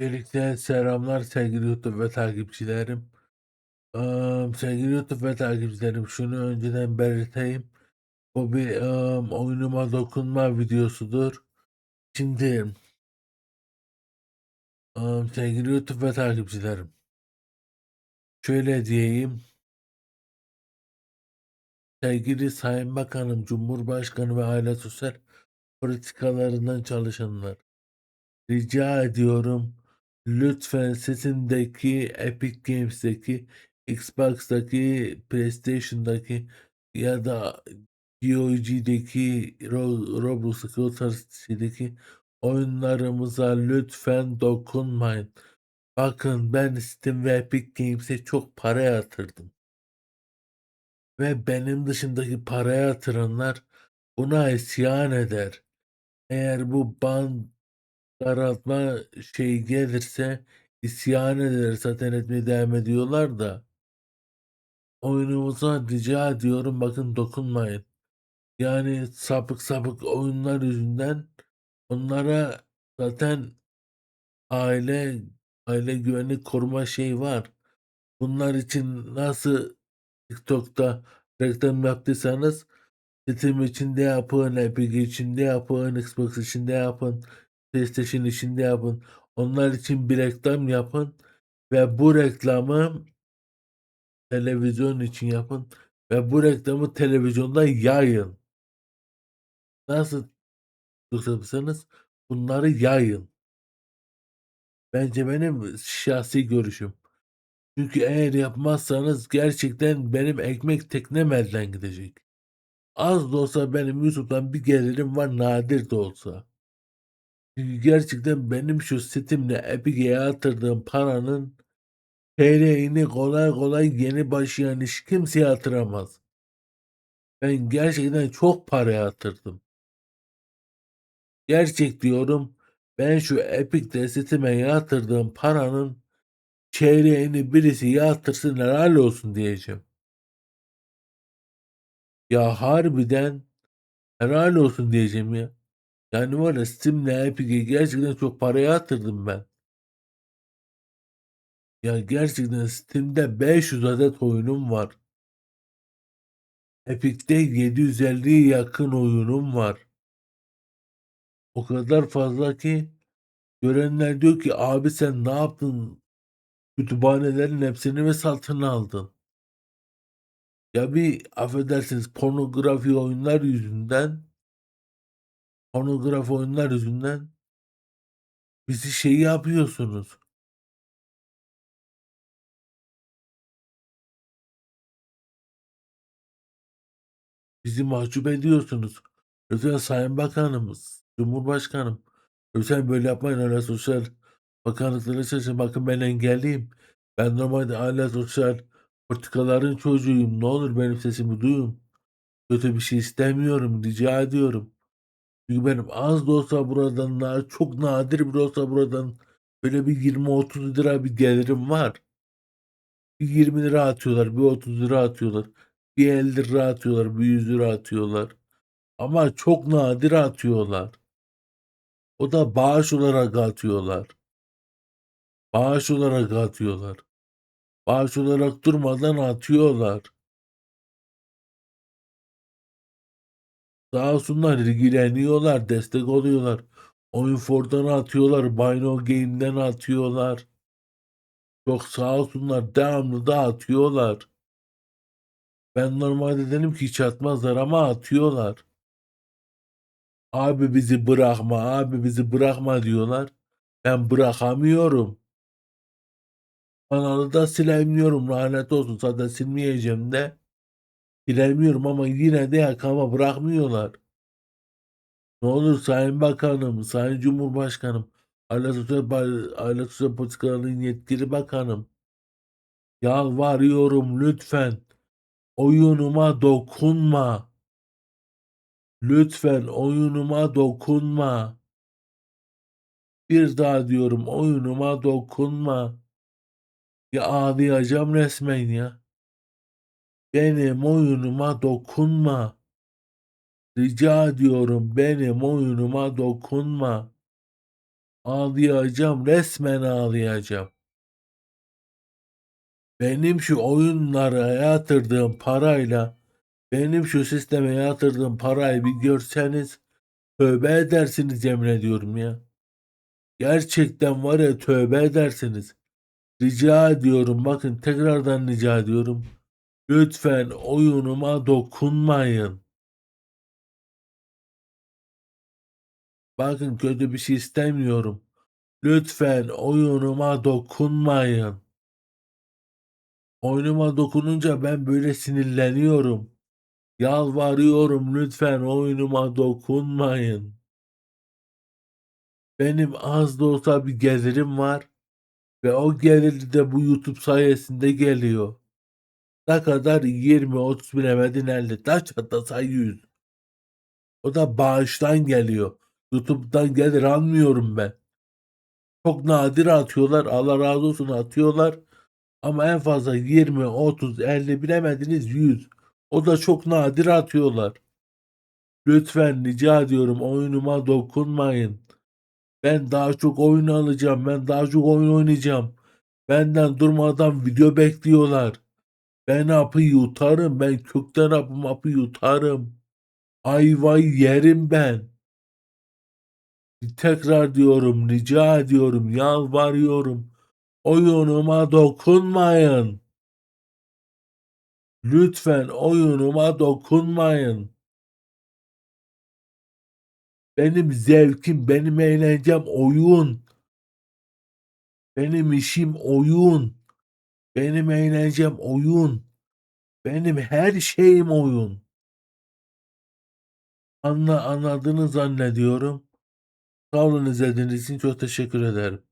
Öncelikle selamlar sevgili YouTube ve takipçilerim. Eee, sevgili YouTube ve takipçilerim şunu önceden belirteyim. Bu bir eee, oyunuma dokunma videosudur. Şimdi eee, sevgili YouTube ve takipçilerim. Şöyle diyeyim. Sevgili Sayın Bakanım, Cumhurbaşkanı ve aile sosyal politikalarından çalışanlar. Rica ediyorum. Lütfen sitindeki Epic Games'teki Xbox'taki PlayStation'daki ya da GOG'deki Ro Roblox'taki o oyunlarımıza lütfen dokunmayın. Bakın ben Steam ve Epic Games'e çok para yatırdım. Ve benim dışındaki para yatıranlar buna isyan eder. Eğer bu ban daraltma şeyi gelirse isyan eder. Zaten etmeye devam ediyorlar da. Oyunumuza rica ediyorum bakın dokunmayın. Yani sapık sapık oyunlar yüzünden onlara zaten aile aile güvenlik koruma şeyi var. Bunlar için nasıl TikTok'ta reklam yaptıysanız Steam içinde yapın, Epic içinde yapın, Xbox içinde yapın, PlayStation içinde yapın. Onlar için bir reklam yapın ve bu reklamı televizyon için yapın ve bu reklamı televizyonda yayın. Nasıl tutarsanız bunları yayın. Bence benim şahsi görüşüm. Çünkü eğer yapmazsanız gerçekten benim ekmek teknem elden gidecek. Az da olsa benim YouTube'dan bir gelirim var nadir de olsa. Gerçekten benim şu Steam'le Epic'e yatırdığım paranın TL'ini kolay kolay yeni başlayan iş kimse yatıramaz. Ben gerçekten çok para yatırdım. Gerçek diyorum ben şu Epic'te Steam'e yatırdığım paranın çeyreğini birisi yatırsın helal olsun diyeceğim. Ya harbiden helal olsun diyeceğim ya. Yani var ya Steam'le Epic'e gerçekten çok para yatırdım ben. Ya gerçekten Steam'de 500 adet oyunum var. Epic'te 750'ye yakın oyunum var. O kadar fazla ki görenler diyor ki abi sen ne yaptın? Kütüphanelerin hepsini mi satın aldın? Ya bir affedersiniz pornografi oyunlar yüzünden pornografi oyunlar yüzünden bizi şey yapıyorsunuz. Bizi mahcup ediyorsunuz. Lütfen Sayın Bakanımız, Cumhurbaşkanım, lütfen böyle yapmayın öyle sosyal bakanlıklara çalışın. Bakın ben engelliyim. Ben normalde aile sosyal politikaların çocuğuyum. Ne olur benim sesimi duyun. Kötü bir şey istemiyorum. Rica ediyorum. Çünkü benim az da olsa buradan çok nadir bir olsa buradan böyle bir 20-30 lira bir gelirim var. Bir 20 lira atıyorlar, bir 30 lira atıyorlar. Bir 50 lira atıyorlar, bir 100 lira atıyorlar. Ama çok nadir atıyorlar. O da bağış olarak atıyorlar. Bağış olarak atıyorlar. Bağış olarak durmadan atıyorlar. Sağ olsunlar ilgileniyorlar, destek oluyorlar. Oyun4'dan atıyorlar, Bino Game'den atıyorlar. Çok sağ olsunlar devamlı da atıyorlar. Ben normalde dedim ki hiç atmazlar ama atıyorlar. Abi bizi bırakma, abi bizi bırakma diyorlar. Ben bırakamıyorum. Kanalı da silemiyorum lanet olsun zaten silmeyeceğim de. Silemiyorum ama yine de yakama bırakmıyorlar. Ne olur Sayın Bakanım, Sayın Cumhurbaşkanım, Aile Sosyal, Sosyal Politikalarının yetkili bakanım. Yalvarıyorum lütfen. Oyunuma dokunma. Lütfen oyunuma dokunma. Bir daha diyorum oyunuma dokunma. Ya ağlayacağım resmen ya. Benim oyunuma dokunma. Rica ediyorum benim oyunuma dokunma. Ağlayacağım, resmen ağlayacağım. Benim şu oyunlara yatırdığım parayla, benim şu sisteme yatırdığım parayı bir görseniz tövbe edersiniz yemin ediyorum ya. Gerçekten var ya tövbe edersiniz. Rica ediyorum bakın tekrardan rica ediyorum. Lütfen oyunuma dokunmayın. Bakın kötü bir şey istemiyorum. Lütfen oyunuma dokunmayın. Oyunuma dokununca ben böyle sinirleniyorum. Yalvarıyorum lütfen oyunuma dokunmayın. Benim az da olsa bir gelirim var ve o gelir de bu YouTube sayesinde geliyor. Ne kadar 20 30 bilemedin 50 taş çatlasa 100. O da bağıştan geliyor. YouTube'dan gelir almıyorum ben. Çok nadir atıyorlar. Allah razı olsun atıyorlar. Ama en fazla 20, 30, 50 bilemediniz 100. O da çok nadir atıyorlar. Lütfen rica ediyorum oyunuma dokunmayın. Ben daha çok oyun alacağım. Ben daha çok oyun oynayacağım. Benden durmadan video bekliyorlar. Ben apı yutarım. Ben kökten apı mapı yutarım. Ayvayı yerim ben. Tekrar diyorum, rica ediyorum, yalvarıyorum. Oyunuma dokunmayın. Lütfen oyunuma dokunmayın. Benim zevkim, benim eğlencem oyun. Benim işim oyun. Benim eğlencem oyun. Benim her şeyim oyun. Anla, anladığını zannediyorum. Sağ olun izlediğiniz için çok teşekkür ederim.